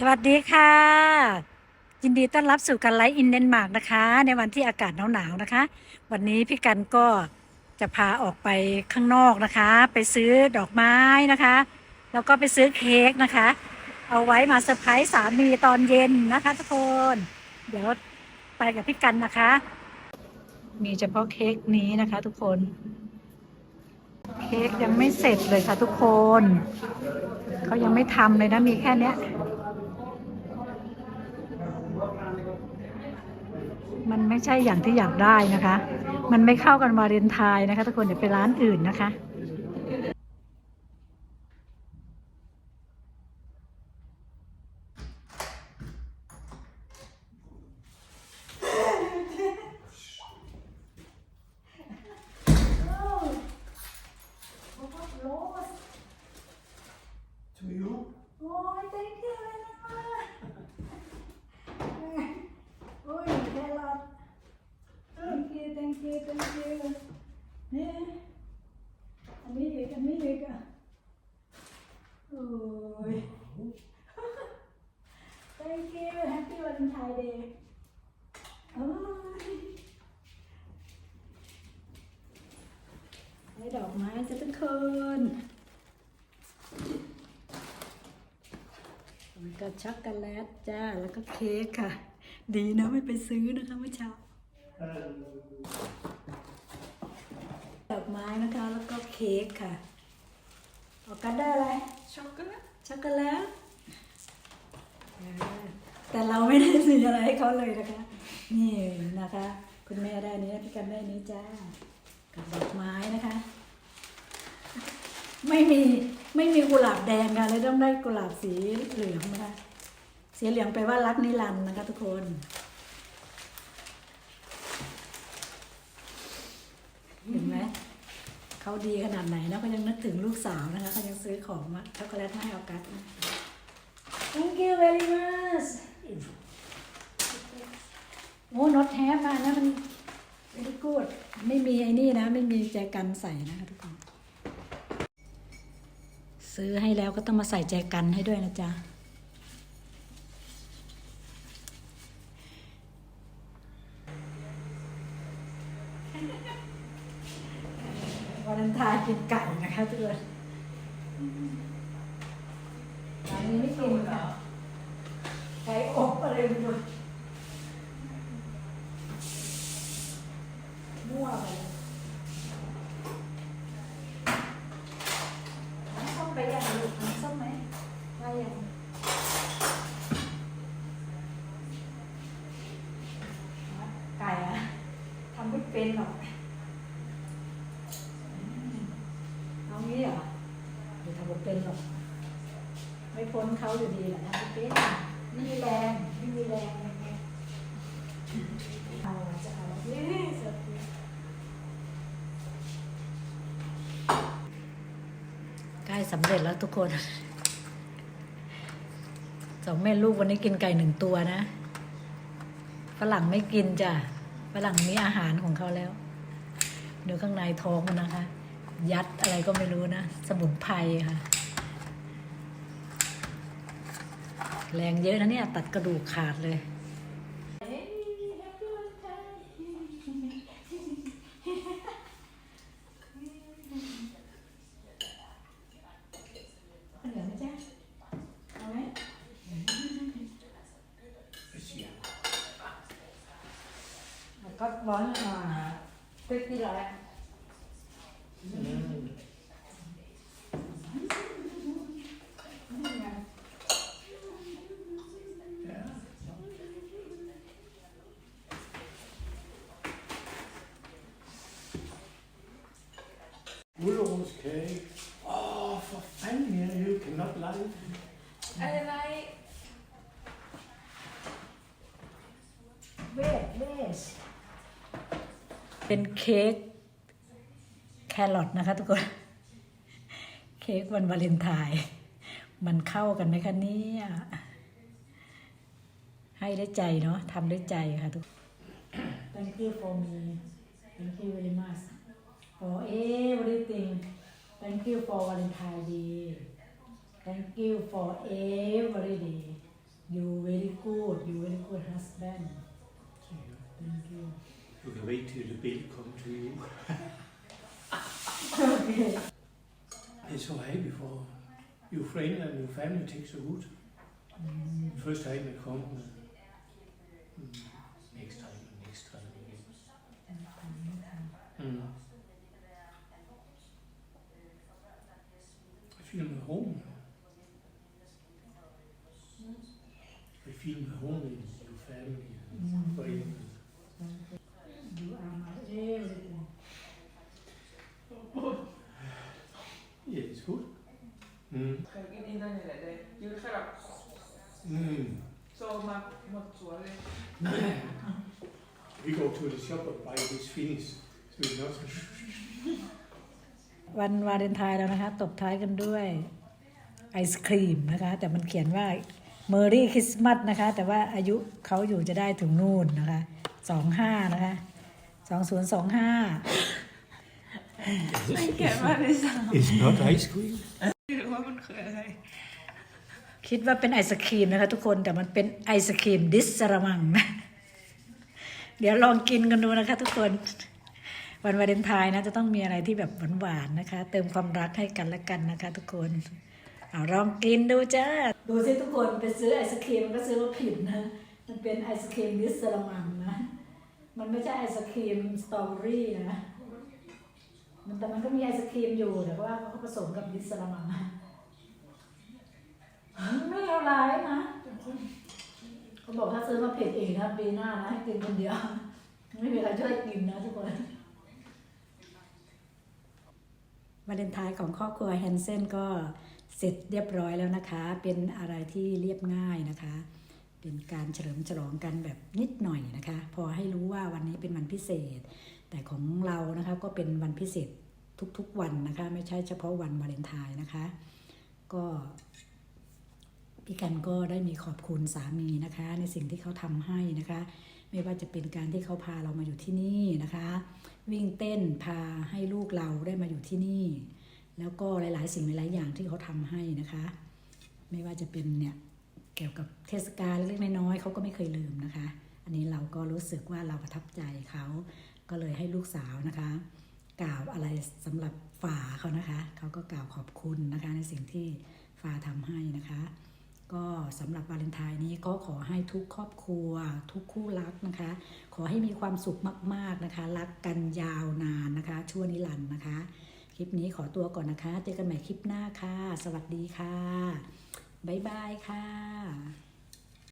สวัสดีค่ะ ยินดีต้อนรับสู่การไลฟ์อินเดนมาร์กนะคะ ในวันที่อากาศหนาวๆนะคะ วันนี้พี่กันก็จะพาออกไปข้างนอกนะคะ ไปซื้อดอกไม้นะคะ แล้วก็ไปซื้อเค้กนะคะ เอาไว้มาเซอร์ไพรส์สามีตอนเย็นนะคะทุกคน เดี๋ยวไปกับพี่กันนะคะ มีเฉพาะเค้กนี้นะคะทุกคน เค้กยังไม่เสร็จเลยค่ะทุกคน เขายังไม่ทำเลยนะมีแค่เนี้ย มันไม่ใช่อย่างที่อยากได้นะคะ มันไม่เข้ากันวาเลนไทน์นะคะทุกคนเดี๋ยวไปร้านอื่นนะคะ To you? โอ้ย thank you เลยนะคะโอ้ยแครอท thank you thank you thank you นี่อันนี้อีกอันนี้อีกอะโอ้ย thank you happy Valentine Day โอ้ยให้ดอกไม้จะทุกคนแล้วก็ช็อกโกแลตจ้า แล้วก็เค้กค่ะ ดีนะไม่ไปซื้อนะคะเมื่อเช้าดอกไม้นะคะ แล้วก็เค้กค่ะ ออกกันได้อะไร Chocolate? ช็อกโกแลตเออ แต่เราไม่ได้ซื้ออะไรให้เขาเลยนะคะ นี่นะคะ คุณแม่ได้นี้พี่กันได้นี้จ้ากับดอกไม้นะคะ ไม่มีไม่มีกุหลาบแดงค่ะเลยต้องได้กุหลาบสีเหลืองนะคะสีเหลืองแปลว่ารักนิรันดร์นะคะ ทุกคนเห็นไหมเขาดีขนาดไหนนะเขายังนึกถึงลูกสาวนะคะเขายังซื้อของมาช็อกโกแลตให้ออกัส Thank you very much โอ้ not have มานะมัน very good ไม่มีไอ้นี่นะ ไม่มีแจกันใส่นะคะทุกคน ซื้อให้แล้วก็ต้องมาใส่แจกันให้ด้วยนะจ๊ะวันนั้นทายกินไก่นะคะทุกคนอันนี้ไม่กินค่ะไก่อบอะไรไม่รู้มั่วไปเลยน้ำส้มไปยังลูกน้ำส้มไหมไปยังไก่อะทำไม่ เป็นหรอกเอางี้เหรอเดี๋ยวทำบ่เป็นหรอกไม่พ้นเขาอยู่ดีแหละทำไม่เป็นไม่มีแรงไม่มีแรงอะไรเงี้ยเอาจะเอาเย้สวัสดีใกล้สำเร็จแล้วทุกคนสองแม่ลูกวันนี้กินไก่หนึ่งตัวนะฝรั่งไม่กินจ้ะฝ รั่งมีอาหารของเขาแล้วเดี๋ยวข้างในท้องมันนะคะ ยัดอะไรก็ไม่รู้นะ สมุนไพรค่ะ แรงเยอะนะเนี่ย ตัดกระดูกขาดเลย เหลือไหมจ๊ะเอาไหม ก็ร้อนอ่าเป๊กที่ร้อย Ullons cake. Oh, for fun, yeah, you cannot lie. Allerlei เวท เป็นเค้กแครอทนะคะทุกคน เค้กวันวาเลนไทน์มันเข้ากันไหมคะเนี่ยให้ได้ใจเนาะทำได้ใจค่ะทุก Thank you for me Thank you very much for everything Thank you for Valentine Day Thank you for every day you very good you very good husband thank you You can wait till the bill come to you. okay I'm so happy for your friend and your family take so good. First time I come. mm, next time, next time again. Mm. I feel my home. I feel my home in your family and friends. Mm. โซมาหมดสวนเลย We go to the shop and buy this finish. So it's not วันวาเลนไทน์แล้วนะคะ ตบท้ายกันด้วยไอศครีมนะคะ แต่มันเขียนว่า Merry Christmas นะคะ แต่ว่าอายุเขาอยู่จะได้ถึงนู่นนะคะสองห้านะคะสองศูนย์สองห้า ไม่แก่มากเลยซ้ It's not ice cream. ำไม่รู้ว่ามันคืออะไร คิดว่าเป็นไอศครีมนะคะ ทุกคนแต่มันเป็นไอศครีมดิสสระมังนะเดี๋ยวลองกินกันดูนะคะ ทุกคนวันวาเลนไทน์นะจะต้องมีอะไรที่แบบหวานๆนะคะ เติมความรักให้กันและกันนะคะ ทุกคนเอาลองกินดูจ้าดูสิทุกคนไปซื้อไอศครีมก็ซื้อมาผิดนะมันเป็นไอศครีมดิสสระมังนะมันไม่ใช่ไอศครีมสตรอเบอรี่นะมันแต่มันก็มีไอศครีมอยู่แต่ว่าเขาผสมกับดิสสระมังนะ ไม่เอาร้ายนะเขาบอกถ้าซื้อมาเผิดเอีกนะปีหน้านะให้กินคนเดียว ไม่มีใครช่วยกินนะทุกคนวาเลนไทน์ของครอบครัวแฮนเซนก็เสร็จเรียบร้อยแล้วนะคะ เป็นอะไรที่เรียบง่ายนะคะ เป็นการเฉลิมฉลองกันแบบนิดหน่อยนะคะ พอให้รู้ว่าวันนี้เป็นวันพิเศษ แต่ของเรานะคะก็เป็นวันพิเศษทุกๆวันนะคะ ไม่ใช่เฉพาะวันวาเลนไทน์นะคะ ก็ พี่กันก็ได้มีขอบคุณสามีนะคะ ในสิ่งที่เขาทำให้นะคะ ไม่ว่าจะเป็นการที่เขาพาเรามาอยู่ที่นี่นะคะ วิ่งเต้นพาให้ลูกเราได้มาอยู่ที่นี่ แล้วก็หลาย ๆ สิ่งหลาย ๆ อย่างที่เขาทำให้นะคะ ไม่ว่าจะเป็นเนี่ยเกี่ยวกับเทศกาลเล็กๆน้อยๆเขาก็ไม่เคยลืมนะคะ อันนี้เราก็รู้สึกว่าเราประทับใจเขาก็เลยให้ลูกสาวนะคะ กล่าวอะไรสำหรับฝาเขานะคะ เขาก็กล่าวขอบคุณนะคะในสิ่งที่ฝาทำให้นะคะ ก็สำหรับวาเลนไทน์นี้ก็ขอให้ทุกครอบครัว ทุกคู่รักนะคะ ขอให้มีความสุขมาก ๆนะคะ รักกันยาวนานนะคะ ชั่วนิรันดร์นะคะ คลิปนี้ขอตัวก่อนนะคะ เจอกันใหม่คลิปหน้าค่ะ สวัสดีค่ะ บ๊ายบายค่ะ